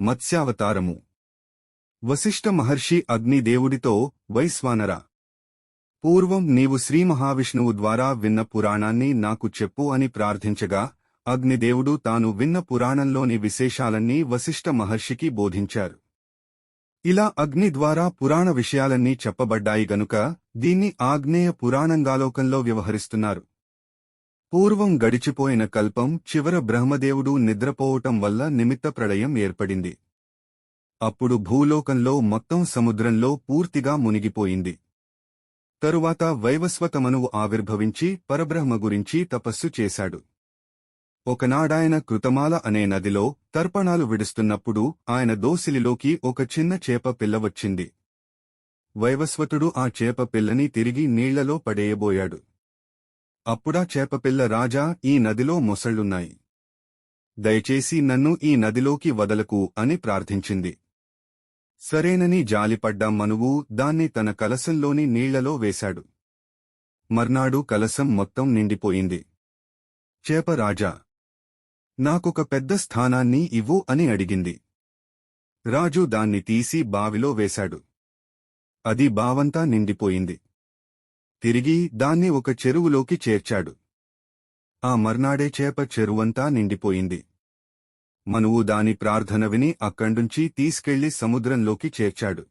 మత్స్యావతారము. వశిష్ఠ మహర్షి అగ్నిదేవుడితో వైశ్వానర. పూర్వం నీవు శ్రీ మహావిష్ణువు ద్వారా విన్న పురాణాన్ని నాకు చెప్పు అని ప్రార్థించగా అగ్నిదేవుడు తాను విన్న పురాణంలోని విశేషాలన్నీ వశిష్ఠ మహర్షికి బోధించారు. ఇలా అగ్ని ద్వారా పురాణ విషయాలన్నీ చెప్పబడ్డాయి గనుక దీన్ని ఆగ్నేయ పురాణంగాలోకంలో వ్యవహరిస్తున్నారు. పూర్వం గడిచిపోయిన కల్పం చివర బ్రహ్మదేవుడు నిద్రపోవటం వల్ల నిమిత్త ప్రళయం ఏర్పడింది. అప్పుడు భూలోకంలో మొత్తం సముద్రంలో పూర్తిగా మునిగిపోయింది. తరువాత వైవస్వతమనువు ఆవిర్భవించి పరబ్రహ్మ గురించి తపస్సు చేశాడు. ఒకనాడాయన కృతమాల అనే నదిలో తర్పణాలు విడుస్తున్నప్పుడు ఆయన దోసిలిలోకి ఒక చిన్న చేప పిల్ల వచ్చింది. వైవస్వతుడు ఆ చేప పిల్లని తిరిగి నీళ్ళలో పడేయబోయాడు. అప్పుడా చేపపిల్ల రాజా ఈ నదిలో మొసళ్ళున్నాయి దయచేసి నన్ను ఈ నదిలోకి వదలకు అని ప్రార్థించింది. సరేనని జాలిపడ్డ మనువు దాన్ని తన కలసంలోని నీళ్ళలో వేశాడు. మర్నాడు కలసం మొత్తం నిండిపోయింది. చేపరాజా నాకొక పెద్ద స్థానాన్ని ఇవ్వు అని అడిగింది. రాజు దాన్ని తీసి బావిలో వేశాడు. అది బావంతా నిండిపోయింది. తిరిగి దాన్ని ఒక చెరువులోకి చేర్చాడు. ఆ మర్నాడే చేప చెరువంతా నిండిపోయింది. మనువు దాని ప్రార్థన విని అక్కడుంచి తీసుకెళ్ళి సముద్రంలోకి చేర్చాడు.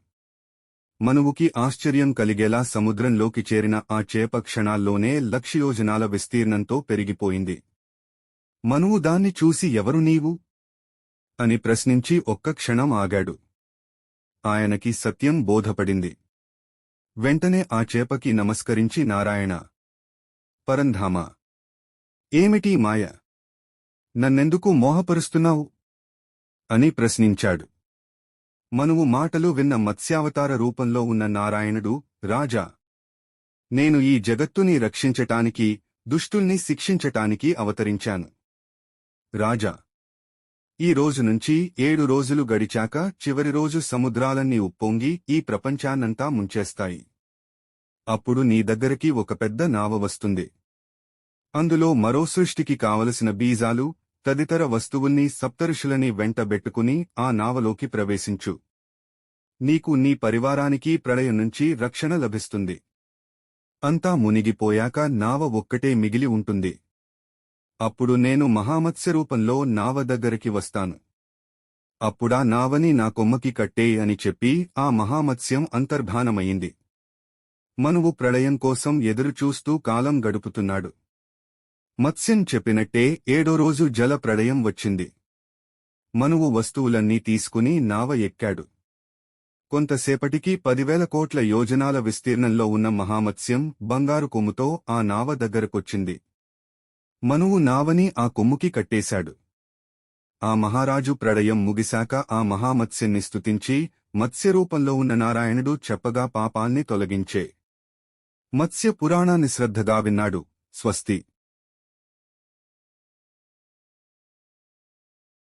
మనువుకి ఆశ్చర్యం కలిగేలా సముద్రంలోకి చేరిన ఆ చేప క్షణాల్లోనే లక్షయోజనాల విస్తీర్ణంతో పెరిగిపోయింది. మనువు దాన్ని చూసి ఎవరు నీవు? అని ప్రశ్నించి ఒక్క క్షణం ఆగాడు. ఆయనకి సత్యం బోధపడింది. వెంటనే ఆ చేపకి నమస్కరించి నారాయణ పరంధామ ఏమిటి మాయ? నన్నెందుకు మోహపరుస్తున్నావు అని ప్రశ్నించాడు. మనువు మాటలు విన్న మత్స్యావతార రూపంలో ఉన్న నారాయణుడు రాజా నేను ఈ జగత్తుని రక్షించటానికి దుష్టుల్ని శిక్షించటానికి అవతరించాను. రాజా ఈ రోజు నుంచి ఏడు రోజులు గడిచాక చివరి రోజు సముద్రాలన్నీ ఉప్పొంగి ఈ ప్రపంచాన్నంతా ముంచేస్తాయి. అప్పుడు నీ దగ్గరికి ఒక పెద్ద నావ వస్తుంది. అందులో మరో సృష్టికి కావలసిన బీజాలు తదితర వస్తువుల్ని సప్తరుషులని వెంటబెట్టుకుని ఆ నావలోకి ప్రవేశించు. నీకు నీ పరివారానికి ప్రళయం నుంచి రక్షణ లభిస్తుంది. అంతా మునిగిపోయాక నావ ఒక్కటే మిగిలి ఉంటుంది. అప్పుడు నేను మహామత్స్య రూపంలో నావ దగ్గరికి వస్తాను. అప్పుడా నావని నా కొమ్మకి కట్టే అని చెప్పి ఆ మహామత్స్యం అంతర్ధానమయ్యింది మనువు ప్రళయం కోసం ఎదురుచూస్తూ కాలం గడుపుతున్నాడు. మత్స్యం చెప్పినట్టే ఏడో రోజు జల ప్రళయం వచ్చింది. మనువు వస్తువులన్నీ తీసుకుని నావ ఎక్కాడు. కొంతసేపటికి పదివేల కోట్ల యోజనాల విస్తీర్ణంలో ఉన్న మహామత్స్యం బంగారు కొమ్ముతో ఆ నావ దగ్గరకొచ్చింది. మనువు నావని ఆ కొమ్ముకి కట్టేశాడు. ఆ మహారాజు ప్రళయం ముగిశాక ఆ మహామత్స్యన్ని స్తుతించి మత్స్యరూపంలో ఉన్న నారాయణుడు చెప్పగా పాపాల్ని తొలగించే. మత్స్య పురాణాన్ని శ్రద్ధగా విన్నాడు స్వస్తి.